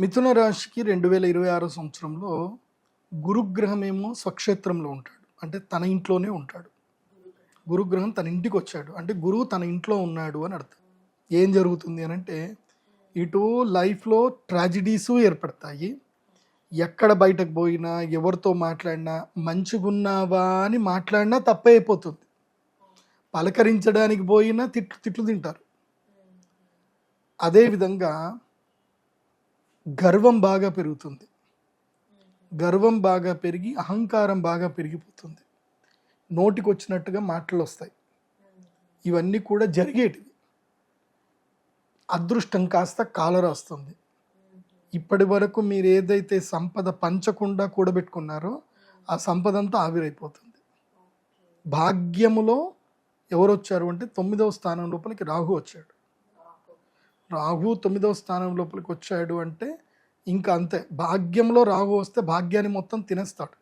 మిథున రాశికి రెండు వేల ఇరవై ఆరో సంవత్సరంలో గురుగ్రహం ఏమో స్వక్షేత్రంలో ఉంటాడు. అంటే తన ఇంట్లోనే ఉంటాడు. గురుగ్రహం తన ఇంటికి వచ్చాడు. అంటే గురువు తన ఇంట్లో ఉన్నాడు అని అర్థం. ఏం జరుగుతుంది అని అంటే ఇటు లైఫ్లో ట్రాజిడీసు ఏర్పడతాయి. ఎక్కడ బయటకు పోయినా ఎవరితో మాట్లాడినా మంచిగున్నావా అని మాట్లాడినా తప్పే అయిపోతుంది. పలకరించడానికి పోయినా తిట్లు తిట్లు తింటారు. అదేవిధంగా గర్వం బాగా పెరుగుతుంది. గర్వం బాగా పెరిగి అహంకారం బాగా పెరిగిపోతుంది. నోటికి వచ్చినట్టుగా మాటలు వస్తాయి ఇవన్నీ కూడా జరిగేటివి. అదృష్టం కాస్త కాలరాస్తుంది. ఇప్పటి వరకు మీరు ఏదైతే సంపద పంచకుండా కూడబెట్టుకున్నారో ఆ సంపద అంతా ఆవిరైపోతుంది. భాగ్యములో ఎవరు వచ్చారు అంటే తొమ్మిదవ స్థానం లోపలికి రాహు వచ్చాడు. రాహు తొమ్మిదవ స్థానం లోపలికి వచ్చాడు అంటే ఇంకా అంతే. భాగ్యంలో రాహు వస్తే భాగ్యాన్ని మొత్తం తినేస్తాడు.